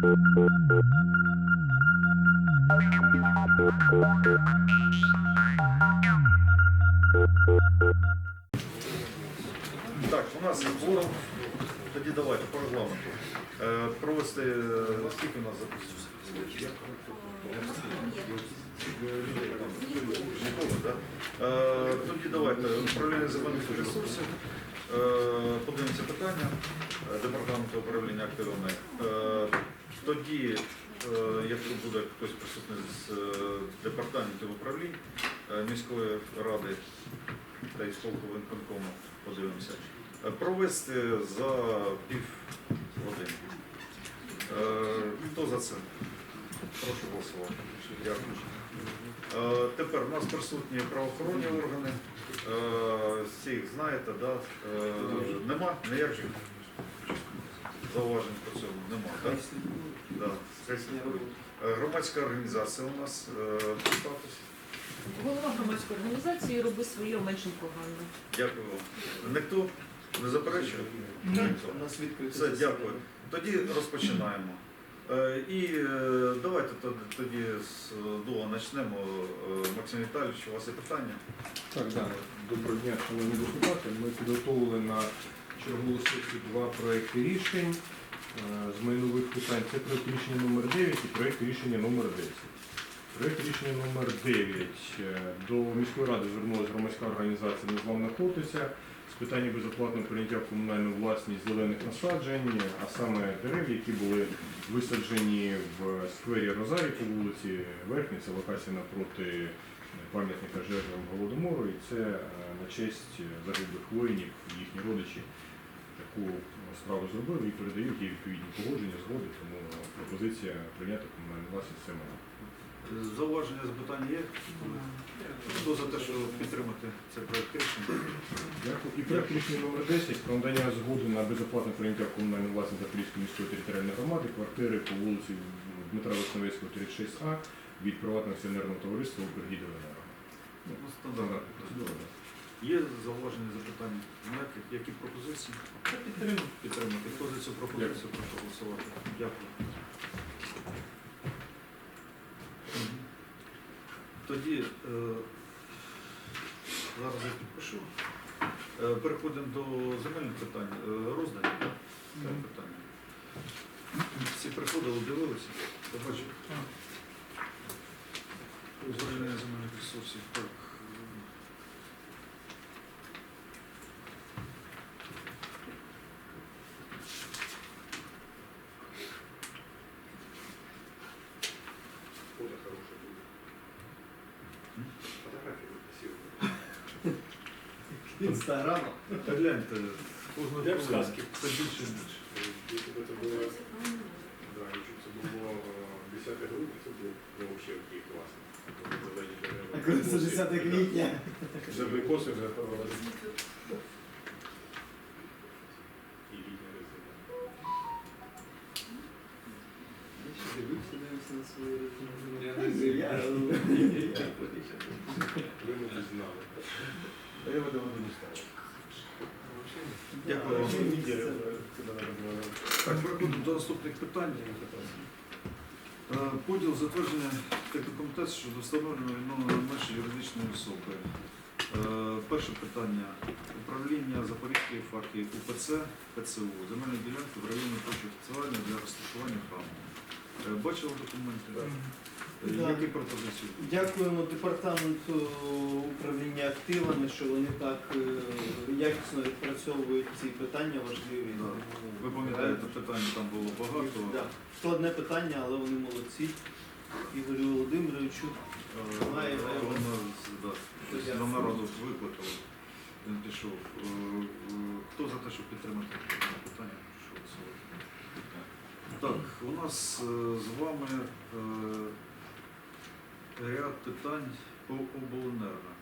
Так, у нас є форум. Тоді давайте по регламенту. Е, Провести е, скільки у нас так? Е, Тоді давайте управління земельних ресурсів. Е, Подивимося питання е, департаменту управління активами. Тоді, е, якщо буде хтось присутній з е, департаментів управлінь е, міської ради та із виконкому, подивимося. Провести за пів години. Хто за це? Прошу голосувати. Дякую. Тепер у нас присутні правоохоронні органи. Всі їх знаєте, да? Нема ніяких зауважень по цьому? Нема, так? Да. Е, Громадська організація у нас е, статус. Голова громадської організації роби своє Омельченко Ганна. Дякую вам. Ніхто не заперечує? Ніхто. У нас відкрите Все, дякую. Тоді розпочинаємо. Е, І е, давайте тоді, тоді з Дуа почнемо. Е, Максим Віталійович, у вас є питання? Так, да. Доброго дня, шановні депутати. Ми підготовили на чергову сесію два проекти рішень з майнових питань. Це проект рішення номер 9 і проект рішення номер 10. Проект рішення номер 9 Е, до міської ради звернулася громадська організація Незламна Хлопиця з питання безоплатного прийняття в комунальну власність зелених насаджень, а саме дерев, які були висаджені в сквері Розарі по вулиці Верхній, це локація напроти пам'ятника жертвам Голодомору, і це е, на честь загиблих воїнів, їхні родичі таку справу зробили і передають їй відповідні погодження, згоди, тому пропозиція прийняти комунальну власність це мене. Зауваження, запитання є? Хто за те, що підтримати цей проект рішення? Дякую. І проект рішення номер 10 про надання згоди на безоплатне прийняття в комунальну власність Запорізької міської територіальної громади квартири по вулиці Дмитра Весновецького, 36А від приватного акціонерного товариства «Укргідроенерго». Ну, стандартна процедура. Є зауваження, запитання? Ніяких? Які пропозиції? Підтримати. Підтримати. Хто за цю пропозицію прошу голосувати? Дякую. Тоді е, зараз я підпишу. Е, Переходимо до земельних питань. Е, Роздані, так? Це питання. Всі приходили, дивилися, побачили. Управління земельних ресурсів. Так. Інстаграма. Та гляньте, кожного Як в хвилину. сказці. Більше більше. Якщо б це було, да, якщо б це було е, 10 грудня, це було ну, взагалі. Зелені дерева. А коли це 10 квітня. Вже викоси вже провели. І літня резина. Я ще дивився, дивився на свої результати. Я Ви не знали. Я буду не ставити. Дякую Так, переходимо до наступних питань. Е, Поділ затвердження техдокументації щодо встановлення відновлення меж юридичної особи. Е, Перше питання. Управління Запорізької фарки УПЦ ПЦУ. Земельні ділянки в районі площі спеціальної для розташування храму. Е, Бачили документи? Так. Е, Да. Які пропозиції? Дякуємо департаменту управління активами, що вони так е, якісно відпрацьовують ці питання важливі. Да. Ви пам'ятаєте, питань там було багато. Да. Складне питання, але вони молодці. Ігорю Володимировичу. Е, Має. Воно да, народу викликали. Він пішов. Е, е, Хто за те, щоб підтримати дане питання? Прошу голосувати. Так, у нас е, з вами е, ряд питань по обленерго.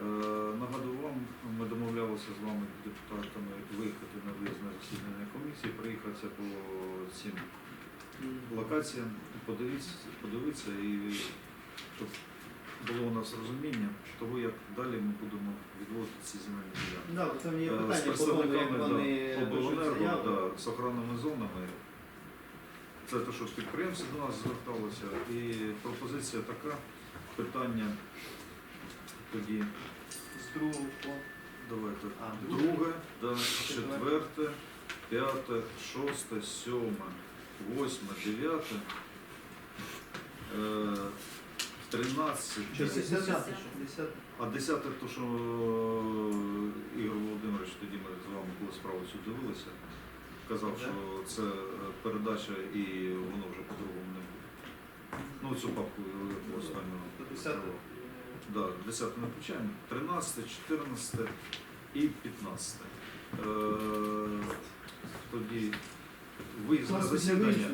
Е, Нагадую вам, ми домовлялися з вами, депутатами, виїхати на виїзне засідання комісії, проїхатися по цим локаціям, подивитися, подивитися і щоб було у нас розуміння того, як далі ми будемо відводити ці земельні ділянки. Да, бо там є Е, З питання по тому, як представниками вони да, пишуть обленерго, заяву. да, з охоронними зонами. Це те, що підприємці до нас зверталися. І пропозиція така, питання тоді. З другого по Давайте. А, Друге, да, четверте, п'яте, шосте, сьоме, восьме, дев'яте, е, десяте? Десяте. а десяте, то що е, Ігор Володимирович, тоді ми з вами коли справу цю дивилися, казав, що це е, передача і воно вже по-другому не буде. Ну, цю папку останню. Да, 10 не включаємо, 13, 14 і 15. Е, тоді виїзне Класно для засідання.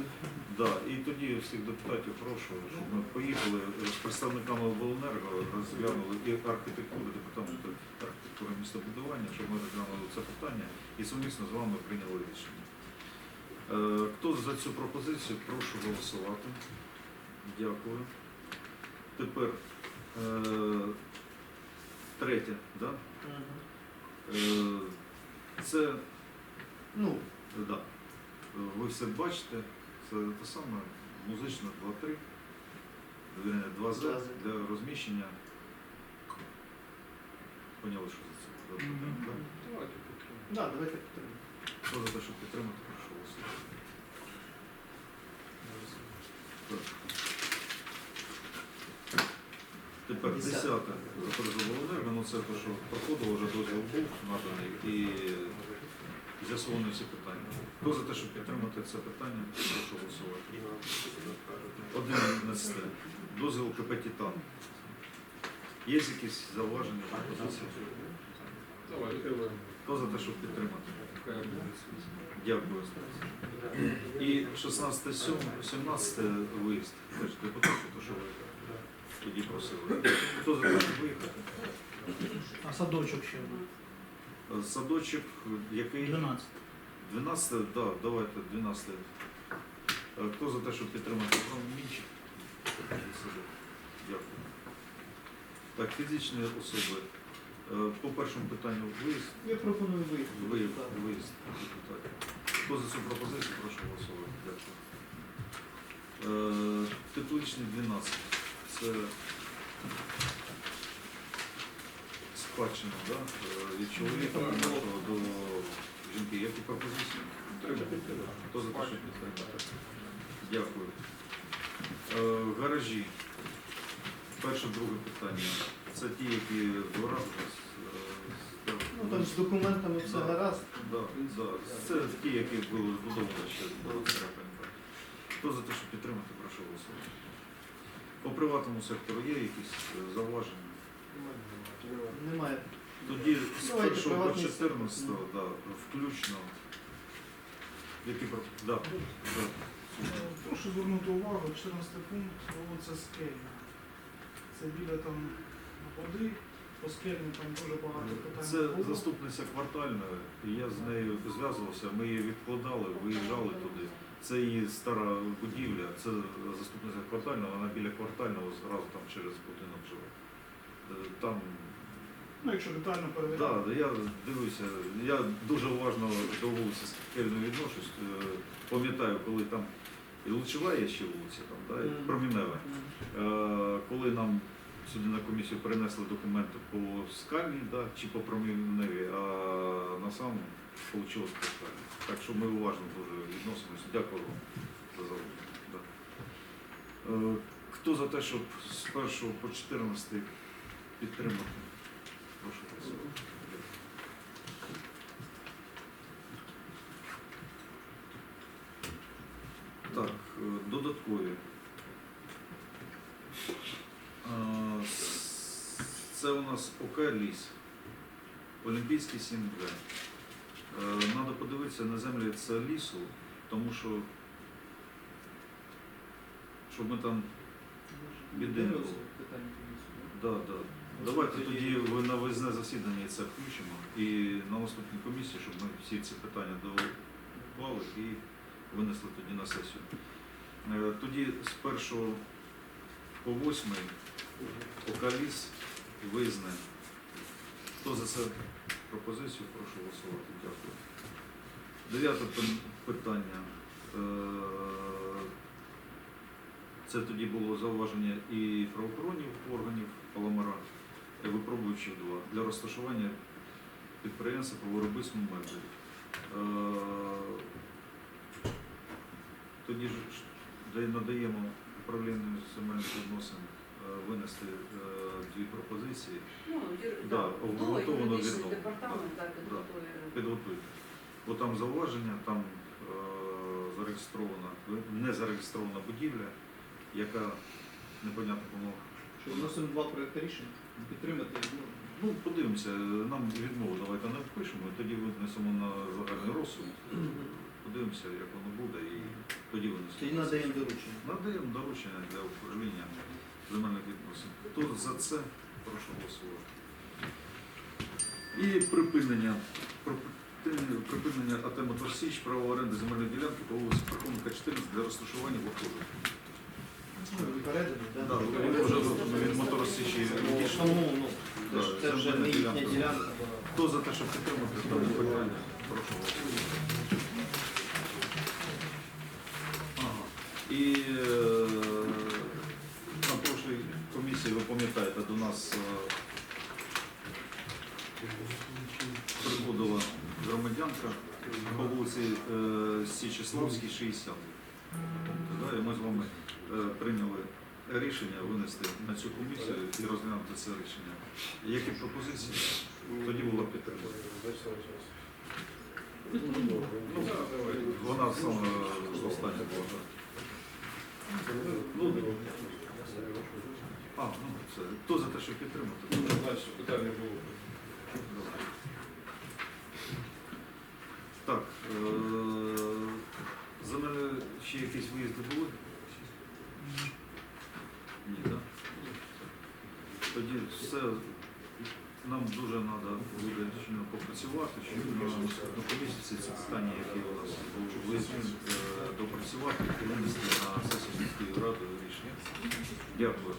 Да, і тоді всіх депутатів прошу, щоб ми поїхали з представниками обленерго, розглянули і архітектури, департаменту архітектури містобудування, щоб ми розглянули це питання і сумісно з вами прийняли рішення. Е, хто за цю пропозицію, прошу голосувати. Дякую. Тепер е, третє, да? Е, це Ну, Да. Ви все бачите, це те саме музична 2-3, 2 з 2Z. для розміщення. Поняли, що за це? Давайте підтримуємо. да, давайте підтримаємо. Хто за те, щоб підтримати. Так. Тепер Десяте. десяте. Запорожжя ну це те, що проходило, вже дозвіл був наданий і з'ясовані всі питання. Хто за те, щоб підтримати це питання, прошу голосувати. 11. Дозвіл КП «Титан». Є якісь зауваження, пропозиції? Хто за те, щоб підтримати? Дякую. І 16 17 виїзд. Теж депутати, то що ви тоді просили. Хто за те, щоб виїхати? А садочок ще був. Садочок, який? 12. 12, так, да, давайте, 12. Е, Хто за те, щоб підтримати промінчик? Дякую. Так, фізичні особи. Е, По першому питанню виїзд. Я пропоную. Виїзд, виїзд депутатів. Хто за цю пропозицію, прошу голосувати. Дякую. Е, Тепличний 12. Це спадщина, да? е, від чоловіка нашого до жінки. Які пропозиції? Треба. Хто за те, щоб підтримати? Дякую. Гаражі. Перше, друге питання. Це ті, які в дворах у нас. е, Ну там з документами все гаразд. Да, да. Це ті, які були збудовані ще до Церепенка. Хто за те, щоб підтримати, прошу голосувати. По приватному сектору є якісь е, зауваження? Немає. Тоді з Давайте 1 по приватний 14, сектор. да, включно. Які про... да, да. Прошу звернути увагу, 14 пункт, вулиця Скельна. Це біля там води, по Скельні там дуже багато питань. Це було. заступниця квартальної, і я з нею зв'язувався, ми її відкладали, виїжджали туди. Це її стара будівля, це заступниця квартального, вона біля квартального зразу там через будинок живе. Е, Там, Ну, якщо детально да, перевіряти. да, я дивлюся, я дуже уважно до вулиці Скельної відношусь. Е, Пам'ятаю, коли там і Лучова є ще вулиця, там, да, і Промінева. Е, коли нам сюди на комісію перенесли документи по скальній да, чи по проміневі, а на самому вийшло по скальній. Так що ми уважно дуже відносимося. Дякую вам за зауваження. Да. Е, Хто за те, щоб з 1 по 14 підтримати? Прошу голосувати. Так, е, додаткові. Е, с- Це у нас ОК ліс. Олімпійський 7Г. Треба подивитися на землі це лісу, тому що щоб ми там Біди не було. Да, да. Давайте тоді ви на виїзне засідання це включимо і на наступній комісії, щоб ми всі ці питання доклали і винесли тоді на сесію. Е, Тоді з першого по восьмий покаліс виїзне. Хто за це пропозицію, прошу голосувати. Дякую. Дев'яте питання. Е, Це тоді було зауваження і правоохоронних органів Паламара, випробуючих два для розташування підприємства по виробництву меблів. Е, Тоді ж надаємо управлінню земельних відносин винести е, дві пропозиції. Ну. Да, обґрунтовано ну, департамент так, підготує. Бо там зауваження, там е, зареєстрована, не зареєстрована будівля, яка непонятно кому. Що вносимо два проекти рішення, підтримати ну, Ну, подивимося, нам відмову давайте не впишемо, і тоді винесемо на загальний розсуд. Подивимося, як воно буде, і тоді Тоді надаємо доручення. Надаємо доручення для управління земельних відносин. Хто за це, прошу голосувати. І припинення. Припинення- Припинення АТ «Моторсіч» право оренди земельної ділянки по вулиці Пархоменка 14 для розташування в гуртожитку. Да, вони вже від «Моторсічі» відійшли. Тому, ну, це ж- це вже не їхня ділянка. ділянка. Хто за те, щоб підтримати дане питання? Прошу голосувати. Ага. І е, на прошлій комісії, ви пам'ятаєте, до нас е, приходила громадянка по вулиці е, Січеславській, 60. Да, і ми з вами е, прийняли рішення винести на цю комісію і розглянути це рішення. Які пропозиції? Тоді була підтримка. Ну, вона саме остання була. Ну, а, ну це. Хто за те, щоб підтримати? Дальше питання було. Все, нам дуже треба буде попрацювати, щоб на наступну комісію ці ці питання, які у нас були е, допрацювати і винести на сесію міської ради рішення. Дякую.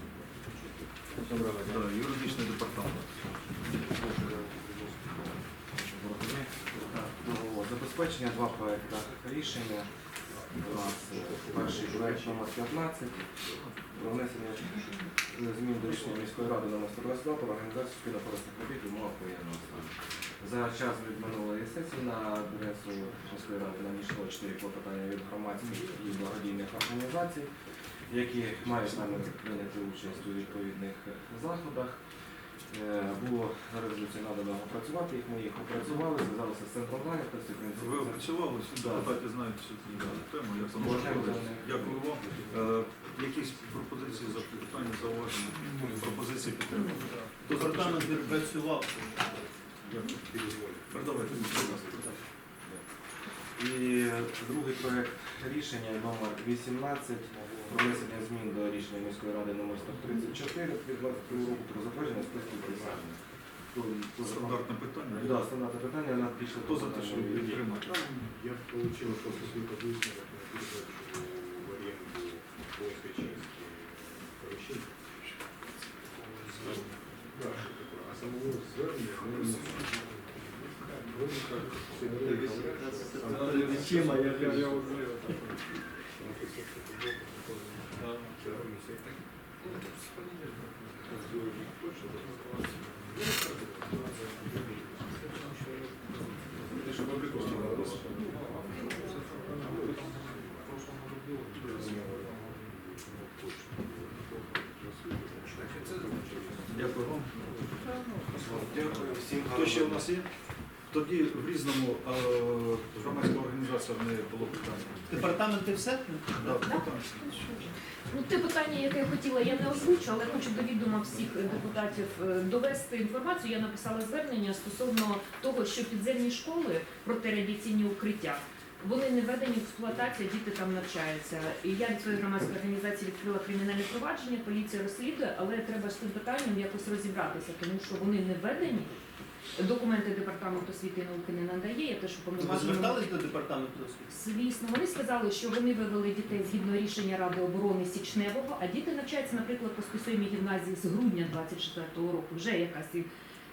Да, юридичний департамент. Договор. Забезпечення два проекти рішення. У нас е, перший проект номер 15 про внесення змін до рішення міської ради на 122 про організацію спільно-корисних робіт умовах воєнного стану. За час від минулої сесії на адресу міської ради надійшло 4 клопотання від громадських і благодійних організацій, які мають намір прийняти участь у відповідних заходах. Е, Було на резолюції надано опрацювати їх, ми їх опрацювали, зв'язалися з центром зайнятості. Ви опрацювали, депутати знають всю цю тему, як це- Дякую вам. Якісь пропозиції, запитання, зауваження, пропозиції щоб Департамент відпрацював. Дякую. Передавайте, будь ласка. І другий проект рішення номер 18 про внесення змін до рішення міської ради номер 134 від 22 року про затвердження списків присяжних. Стандартне питання. Да, стандартне питання на більше Хто за те, щоб підтримати? Я получил после своих объяснений, как мне передать в помещения. Да, что такое. А самого звернення, ну, вроде как, все я Я кажу. вот знаю, там, потому что всё, что было, это вся комиссия. Сделали точно, Те, що опубліковано. Дякую вам. Дякую всім. Хто ще у нас є? Тоді в різному е, громадська організація в неї було питання. Департаменти все? Да. Ну, те питання, яке я хотіла, я не озвучу, але хочу до відома всіх депутатів е, довести інформацію. Я написала звернення стосовно того, що підземні школи протирадіаційні укриття. Вони не введені в експлуатацію, діти там навчаються. І я від своєї громадської організації відкрила кримінальне провадження, поліція розслідує, але треба з цим питанням якось розібратися, тому що вони не введені. Документи департаменту освіти і науки не надає. Я теж Ви уповноважена. звертались до департаменту освіти? Звісно, вони сказали, що вони вивели дітей згідно рішення Ради оборони Січневого, а діти навчаються, наприклад, по списуємій гімназії з грудня 24-го року. Вже якась і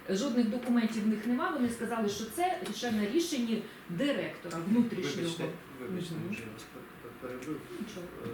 жодних документів в них нема. Вони сказали, що це ще на рішенні директора внутрішнього. Вибачте, вибачте, Мгм. що я вас пер- пер- перебив. Нічого. Е,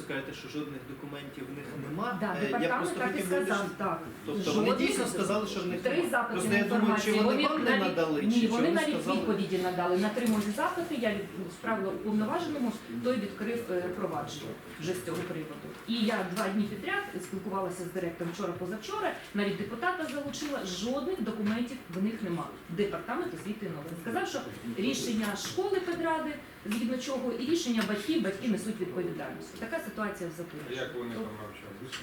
Кажете, що жодних документів в них нема. Да, Е, я департамент просто так і хотів сказав, уточнити. так. Тобто вони Жодних- дійсно сказали, що в них Три нема. запити Просто на я думаю, чи інформацію. вони вам не навіть- надали, Ні, чи вони вони навіть сказали? відповіді надали. На три мої запити я від- справила уповноваженому, той відкрив е, провадження вже з цього приводу. І я два дні підряд спілкувалася з директором вчора позавчора, навіть депутата залучила, жодних документів в них нема. Департамент освіти і науки. Сказав, що рішення школи педради, згідно чого, і рішення батьків, батьки несуть відповідальність. Така ситуація в Запоріжжі. Як вони там навчаються?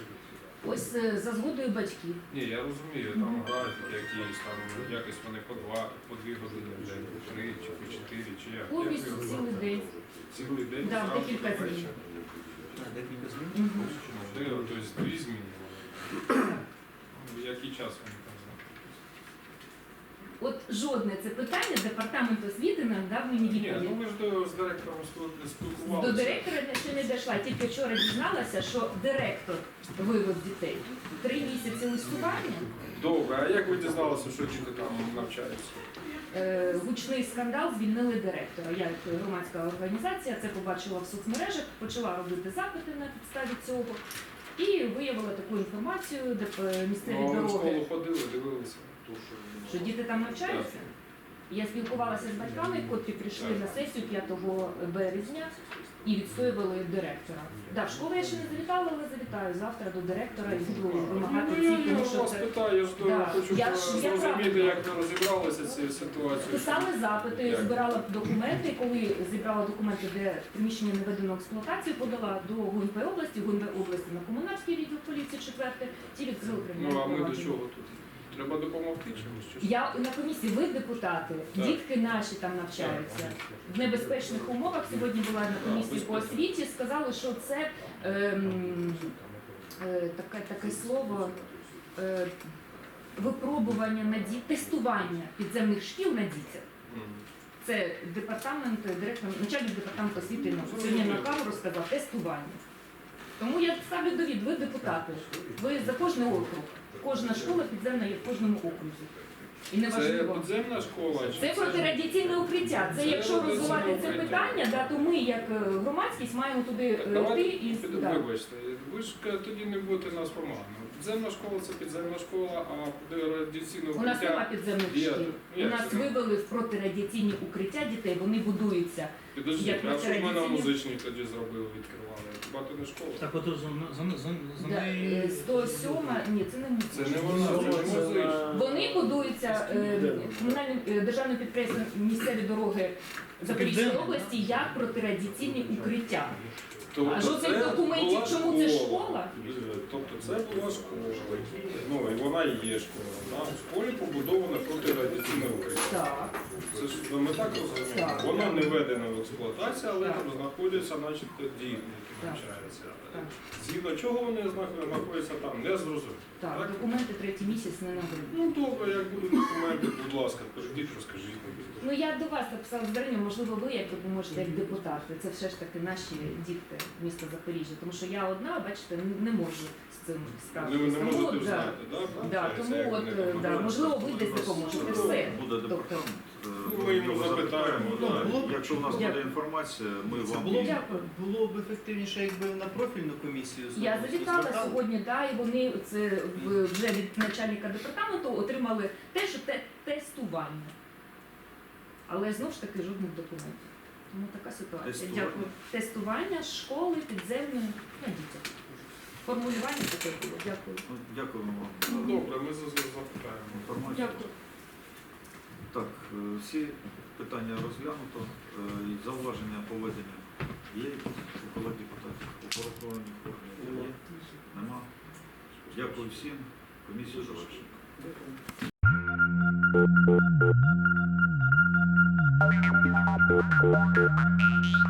Ось е, за згодою батьків. Ні, я розумію, там графік якийсь, там якось вони по два, по дві години в день, по три чи по чотири, чи як? Повністю Як ви цілий робите? день. Цілий день Да, зранку декілька до змін. вечора? Декілька змін. Мгм. Ну, де, тобто дві зміни. Ну, Який час вони? От жодне це питання департамент освіти нам дав мені Ні, ну ми ж до, з директором спіл- До спілкувалися. директора ще не дійшла. Тільки вчора дізналася, що директор вивез дітей. Три місяці листування. Добре, а як ви дізналися, що діти там навчаються? Е, Гучний скандал звільнили директора. Я як громадська організація це побачила в соцмережах, почала робити запити на підставі цього і виявила таку інформацію, де е, місцеві Ну, а ви в дороги. школу ходили, дивилися? То, що... Що діти там навчаються? Я спілкувалася з батьками, котрі прийшли на сесію 5 березня і відстоювали директора. Да, в школу я ще не завітала, але завітаю завтра до директора і буду вимагати Ну, ці, я що вас це питаю, я ж Да. хочу Я ж- я зрозуміти, як ви розібралися з цією ситуацією. писали запити, Як? збирала документи. Коли зібрала документи, де приміщення не введено в експлуатацію, подала до ГУНП області, ГУНП області на комунальський відділ поліції четверте, ті відкрили Ну, кримінальне а ми до провадження. чого тут? Треба допомогти чимось? чи що? Я на комісії, ви депутати, Так. дітки наші там навчаються в небезпечних умовах. Сьогодні була на комісії по освіті. Сказали, що це ем, е, таке, таке слово е, випробування на діт, тестування підземних шкіл на дітях. Мгм. Це департамент, директор, начальник департаменту освіти і науки. Сьогодні на камеру сказав тестування. Тому я ставлю довід, ви депутати. Ви за кожний округ. Кожна школа підземна є в кожному окрузі. І Це важливо. підземна школа? чи Це протирадіаційне укриття. Це Це якщо розвивати це укриття. питання, да, то ми як е, громадськість маємо туди е, Давайте йти і під- да. Вибачте, ви ж тоді не будете нас помагати. Підземна школа це підземна школа, а радіаційне У нас нема укриття. підземних шкіл. У нас це? вивели в протирадіаційні укриття дітей, вони будуються. Підождіть, як а що ми на музичній тоді зробили, відкривали? Хіба то не школа? Так от за, за, за, за Да, неї... е, 107, ні, це не Це не вона, це не музична. Вони будуються е, комунальним е, державним підприємством місцеві дороги Запорізької області як протирадіаційні укриття. Тобто А жодних це документів, документі? чому це школа? Тобто це була школа. Ну і вона є школа. В школі побудована протирадіаційне укриття. Так. Це ж ну, ми так розуміємо. Так. Воно не введено в експлуатацію, але Так. там знаходяться, начебто, діти, які Так. навчаються. Так. Згідно чого вони знах- знаходяться там, не зрозуміло. Так, документи третій місяць не надали. Ну добре, як будуть документи, будь ласка, прийдіть, розкажіть. Ну я до вас написала звернення, можливо, ви як допоможете як депутати. Це все ж таки наші дітки міста Запоріжжя. Тому що я одна, бачите, не можу з цим Ви не Тому, можете да, знати, так? да, тому от, да, можливо, ви десь допоможете. Все. Буде департамент. Ну, ми йому його запитаємо, да. да. Було б- Якщо у нас буде Дякую. інформація, ми Це вам було, її- Дякую. було б ефективніше, якби на профільну комісію Я звернулися, завітала звертали. сьогодні, да, і вони це в- вже від начальника департаменту отримали те, що те тестування. Але знову ж таки жодних документів. Тому така ситуація. Тестування? Дякую. Тестування школи підземної на дітях. Формулювання таке було. Дякую. Ну, Дякуємо вам Ну за добре, ми за- за- запитаємо. інформацію. Дякую. Так, е, всі питання розглянуто. Е, Зауваження поведення є у колег депутатів? У правоохоронних органів є? Нема? Дякую всім. Комісію завершено. Thank